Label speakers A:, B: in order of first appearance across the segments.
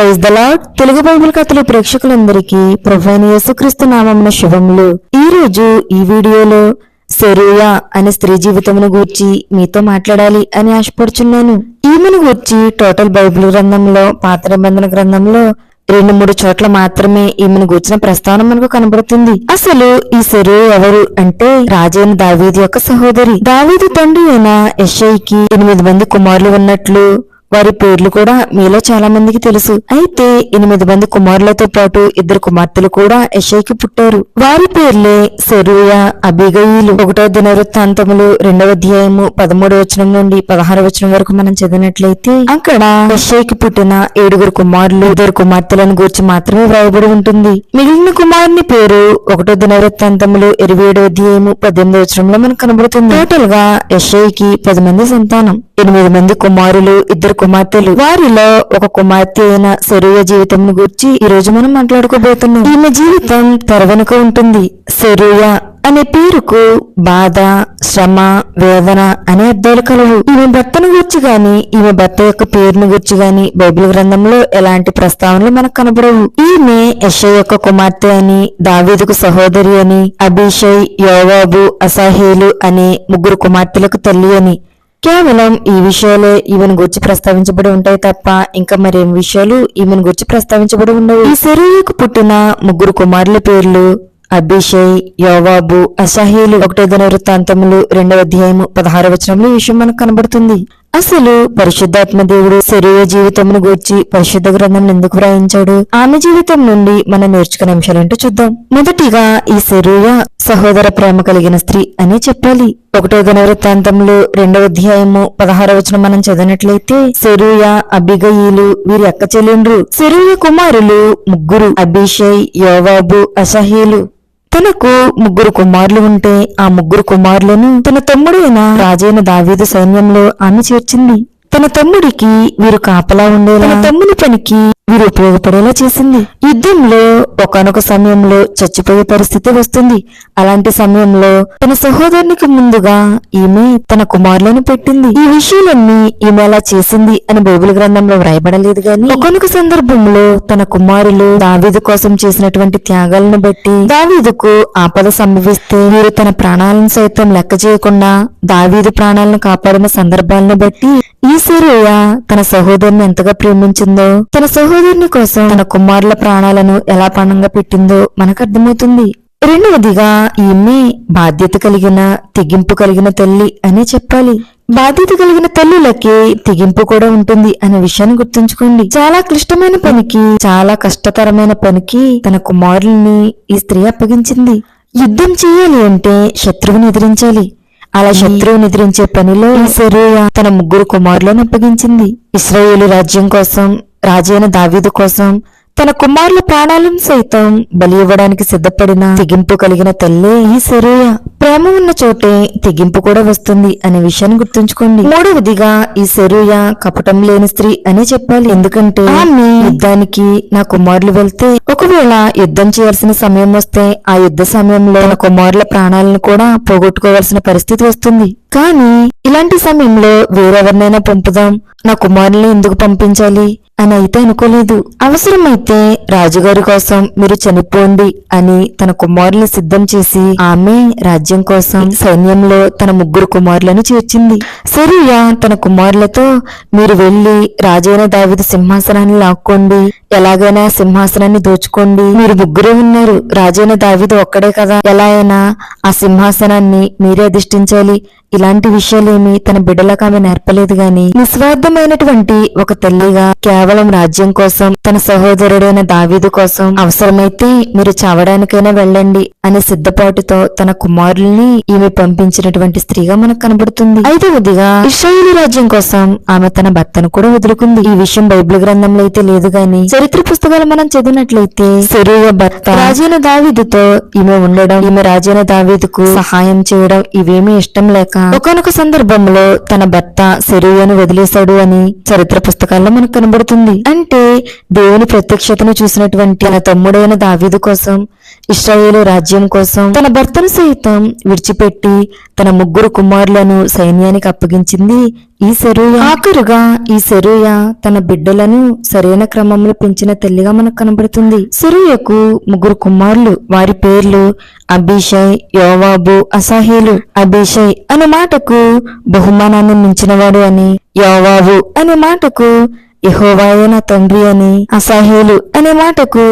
A: Praise the Lord Telugu Bible కథలు ప్రేక్షకులందరికీ ప్రభైన యేసుక్రీస్తు నామమున శుభములు. ఈ రోజు ఈ వీడియోలో సెరూయా అనే స్త్రీ జీవితమును గూర్చి మీతో మాట్లాడాలి అని ఆశపడుచున్నాను. ఈమెను గూర్చి టోటల్ బైబిల్ గ్రంథంలో పాత నిబంధన గ్రంథంలో రెండు మూడు చోట్ల మాత్రమే ఈమెను గూర్చిన ప్రస్తావన మనకు కనబడుతుంది. అసలు ఈ సెరు ఎవరు అంటే రాజైన దావీది యొక్క సహోదరి. దావీదు తండ్రి అయిన యెషయికి ఎనిమిది మంది కుమారులు ఉన్నట్లు వారి పేర్లు కూడా మీలో చాలా మందికి తెలుసు. అయితే ఎనిమిది మంది కుమారులతో పాటు ఇద్దరు కుమార్తెలు కూడా యెషయికి పుట్టారు. వారి పేర్లే సెరూయ అభిగయులు ఒకటో దినవృత్తాంతములు రెండవ అధ్యాయము పదమూడు వచనం నుండి పదహారు వచనం వరకు మనం చదివినట్లయితే అక్కడ యెషయికి పుట్టిన ఏడుగురు కుమారులు ఇద్దరు కుమార్తెలను గూర్చి మాత్రమే వ్రాయబడి ఉంటుంది. మిగిలిన కుమారుని పేరు ఒకటో దినవృత్తాంతములు ఇరవై ఏడో అధ్యాయము పద్దెనిమిదో వచనంలో మనకు కనబడుతుంది. టోటల్గా యెషయికి పది మంది సంతానం. ఎనిమిది మంది కుమారులు ఇద్దరు కుమార్తెలు. వారిలో ఒక కుమార్తె అయిన శరీర జీవితం గురించి ఈ రోజు మనం మాట్లాడుకోబోతున్నాం. ఈమె జీవితం తెరవెనుక ఉంటుంది. శరీర అనే పేరుకు బాధ శ్రమ వేదన అనే అర్థాలు కలవు. ఈమె భర్తను గురించి గాని ఈమె భర్త యొక్క పేరును గురించి గాని బైబిల్ గ్రంథంలో ఎలాంటి ప్రస్తావనలు మనకు కనబడవు. ఈమె యశ యొక్క కుమార్తె అని దావీదుకు సహోదరి అని అభిషయ్ యోవాబు అసాహేలు అనే ముగ్గురు కుమార్తెలకు తల్లి అని. కేవలం ఈ విషయాలే ఈమెను గురించి ప్రస్తావించబడి ఉంటాయి తప్ప ఇంకా మరేం విషయాలు ఈమెను గురించి ప్రస్తావించబడి ఉండవు. ఈ శరీరకు పుట్టిన ముగ్గురు కుమారుల పేర్లు అభిషయ్ యోవాబు అసహీలు ఒకటో దిన వృత్తాంతములు రెండవ అధ్యాయము పదహారు వచనములు ఈ విషయం మనకు కనబడుతుంది. అసలు పరిశుద్ధాత్మ దేవుడు శరీర జీవితమును గూర్చి పరిశుద్ధ గ్రంథం ఎందుకు వ్రాయించాడు? ఆమె జీవితం నుండి మనం నేర్చుకునే అంశాలంటూ చూద్దాం. మొదటిగా ఈ శరీర సహోదర ప్రేమ కలిగిన స్త్రీ అని చెప్పాలి. ఒకటో దినవృత్తాంతంలో రెండవ అధ్యాయము పదహార వచనం మనం చదివినట్లయితే సెరూయ అబిగయిలు వీరి అక్క చెల్లెండ్రు. సెరూయ కుమారులు ముగ్గురు అభిషయ్ యోవాబు అసహీలు తనకు ముగ్గురు కుమారులు ఉంటే ఆ ముగ్గురు కుమారులను తన తమ్ముడైన రాజైన దావీదు సైన్యంలో ఆమె చేర్చింది తన తమ్ముడికి వీరు కాపలా ఉండేలా. తన తమ్ముని పనికి వీరు ఉపయోగపడేలా చేసింది. యుద్ధంలో ఒకనొక సమయంలో చచ్చిపోయే పరిస్థితి వస్తుంది. అలాంటి సమయంలో తన సహోదరునికి ముందుగా ఈమె తన కుమారులను పెట్టింది. ఈ విషయాలన్నీ ఈమె అలా చేసింది అని బైబిల్ గ్రంథంలో వ్రాయబడలేదు గాని ఒకనొక సందర్భంలో తన కుమారులు దావీదు కోసం చేసినటువంటి త్యాగాలను బట్టి దావీదుకు ఆపద సంభవిస్తే వీరు తన ప్రాణాలను సైతం లెక్క చేయకుండా దావీదు ప్రాణాలను కాపాడిన సందర్భాలను బట్టి ఈ సరే తన సహోదరుని ఎంతగా ప్రేమించిందో తన సహోదరుని కోసం తన కుమారుల ప్రాణాలను ఎలా పణంగా పెట్టిందో మనకు అర్థమవుతుంది రెండవదిగా ఈమె బాధ్యత కలిగిన తెగింపు కలిగిన తల్లి అనే చెప్పాలి. బాధ్యత కలిగిన తల్లులకి తెగింపు కూడా ఉంటుంది అనే విషయాన్ని గుర్తుంచుకోండి. చాలా క్లిష్టమైన పనికి చాలా కష్టతరమైన పనికి తన కుమారుల్ని ఈ స్త్రీ అప్పగించింది. యుద్ధం చేయాలి అంటే శత్రువుని ఎదిరించాలి. అలా శత్రువుని ఎదిరించే పనిలో ఈ సెరూయ తన ముగ్గురు కుమారులను అప్పగించింది. ఇస్రాయేలు రాజ్యం కోసం రాజైన దావీదు కోసం తన కుమారుల ప్రాణాలను సైతం బలి ఇవ్వడానికి సిద్ధపడిన తెగింపు కలిగిన తల్లే ఈ సరూయ. ప్రేమ ఉన్న చోటే తెగింపు కూడా వస్తుంది అనే విషయాన్ని గుర్తుంచుకోండి. మూడవదిగా ఈ సరూయ కపటం లేని స్త్రీ అని చెప్పాలి. ఎందుకంటే ఆమె యుద్ధానికి నా కుమారులు వెళ్తే ఒకవేళ యుద్ధం చేయాల్సిన సమయం వస్తే ఆ యుద్ధ సమయంలో నా కుమారుల ప్రాణాలను కూడా పోగొట్టుకోవాల్సిన పరిస్థితి వస్తుంది. కానీ ఇలాంటి సమయంలో వేరెవరినైనా పంపుదాం. నా కుమారుల్ని ఎందుకు పంపించాలి? అని అయితే అనుకోలేదు. అవసరమైతే రాజుగారి కోసం మీరు చనిపోండి అని తన కుమారులు సిద్ధం చేసి ఆమె రాజ్యం కోసం సైన్యంలో తన ముగ్గురు కుమారులను చేర్చింది. సరియా తన కుమారులతో మీరు వెళ్ళి రాజైన దావిద సింహాసనాన్ని లాక్కోండి. ఎలాగైనా సింహాసనాన్ని దోచుకోండి. మీరు ముగ్గురే ఉన్నారు. రాజైన దావిద ఒక్కడే కదా. ఎలా అయినా ఆ సింహాసనాన్ని మీరే అధిష్ఠించాలి. ఇలాంటి విషయాలేమీ తన బిడ్డలకు ఆమె నేర్పలేదు గాని నిస్వార్థమైనటువంటి ఒక తల్లిగా కేవలం రాజ్యం కోసం తన సహోదరుడైన దావీదు కోసం అవసరమైతే మీరు చావడానికైనా వెళ్ళండి అనే సిద్ధపాటుతో తన కుమారుల్ని ఈమె పంపించినటువంటి స్త్రీగా మనకు కనబడుతుంది. ఐదవదిగా ఇస్రాయేలు రాజ్యం కోసం ఆమె తన భర్తను కూడా వదులుకుంది. ఈ విషయం బైబిల్ గ్రంథంలో అయితే లేదు గాని చరిత్ర పుస్తకాలు మనం చదివినట్లయితే శరీర భర్త రాజైన దావీదుతో ఈమె ఉండడం ఈమె రాజైన దావీదుకు సహాయం చేయడం ఇవేమీ ఇష్టం లేక ఒకనొక సందర్భంలో తన భర్త శరీరను వదిలేశాడు అని చరిత్ర పుస్తకాల్లో మనకు కనబడుతుంది. అంటే దేవుని ప్రత్యక్షతను చూసినటువంటి తన తమ్ముడైన దావీదు కోసం ఇస్రాయేలు రాజ్యం కోసం తన భర్తను సైతం విడిచిపెట్టి తన ముగ్గురు కుమారులను సైన్యానికి అప్పగించింది ఈ సెరూయ. ఆఖరుగా ఈ సెరూయ తన బిడ్డలను సరైన క్రమంలో పెంచిన తల్లిగా మనకు కనబడుతుంది. సెరూయకు ముగ్గురు కుమారులు వారి పేర్లు అభిషై యోవాబు అసాహేలు. అభిషై అనే మాటకు బహుమానాన్ని మించినవాడు అని యోవాబు అనే మాటకు యెహోవాయే నా తండ్రి అని అసహ్యులు అనే మాటకు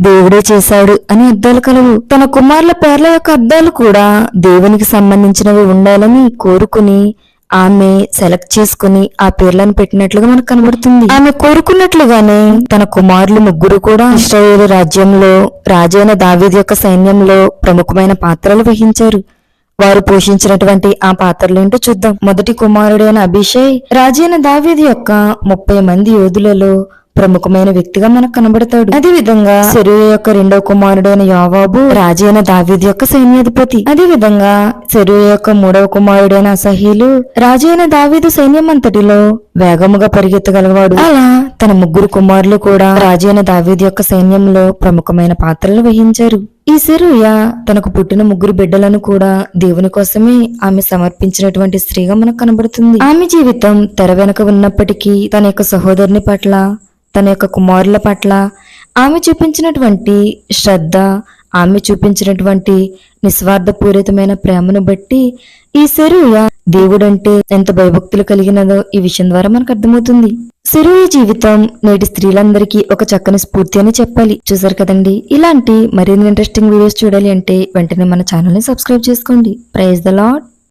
A: దేవుడే చేశాడు అని అర్థాలు కలవు. తన కుమారుల పేర్ల యొక్క అర్థాలు కూడా దేవునికి సంబంధించినవి ఉండాలని కోరుకుని ఆమె సెలెక్ట్ చేసుకుని ఆ పేర్లను పెట్టినట్లుగా మనకు కనబడుతుంది. ఆమె కోరుకున్నట్లుగానే తన కుమారులు ముగ్గురు కూడా ఇస్రాయేల్ రాజ్యంలో రాజైన దావీద్ యొక్క సైన్యంలో ప్రముఖమైన పాత్రలు వహించారు. వారు పోషించినటువంటి ఆ పాత్రలు ఏంటో చూద్దాం. మొదటి కుమారుడైన అభిషేక్ రాజైన దావీదు యొక్క ముప్పై మంది యోధులలో ప్రముఖమైన వ్యక్తిగా మనకు కనబడతాడు. అదే విధంగా సెరూయ యొక్క రెండవ కుమారుడైన యోవాబు రాజైన దావీదు యొక్క సైన్యాధిపతి. అదే విధంగా సెరూయ యొక్క మూడవ కుమారుడైన అసహీలు రాజైన దావీదు సైన్యం అంతటిలో వేగముగా పరిగెత్తగలవాడు. అలా తన ముగ్గురు కుమారులు కూడా రాజైన దావీదు యొక్క సైన్యంలో ప్రముఖమైన పాత్రలు వహించారు. ఈ సెరూయ తనకు పుట్టిన ముగ్గురు బిడ్డలను కూడా దేవుని కోసమే ఆమె సమర్పించినటువంటి స్త్రీగా మనకు కనబడుతుంది. ఆమె జీవితం తెర వెనక ఉన్నప్పటికీ తన యొక్క సహోదరుని పట్ల తన యొక్క కుమారుల పట్ల ఆమె చూపించినటువంటి శ్రద్ధ ఆమె చూపించినటువంటి నిస్వార్థపూరితమైన ప్రేమను బట్టి ఈ సెరూయ దేవుడంటే ఎంత భయభక్తులు కలిగినదో ఈ విషయం ద్వారా మనకు అర్థమవుతుంది. సెరూయ జీవితం నేటి స్త్రీలందరికీ ఒక చక్కని స్ఫూర్తి అని చెప్పాలి. చూసారు కదండి? ఇలాంటి మరిన్ని ఇంట్రెస్టింగ్ వీడియోస్ చూడాలి అంటే వెంటనే మన ఛానల్ని సబ్స్క్రైబ్ చేసుకోండి. Praise the lot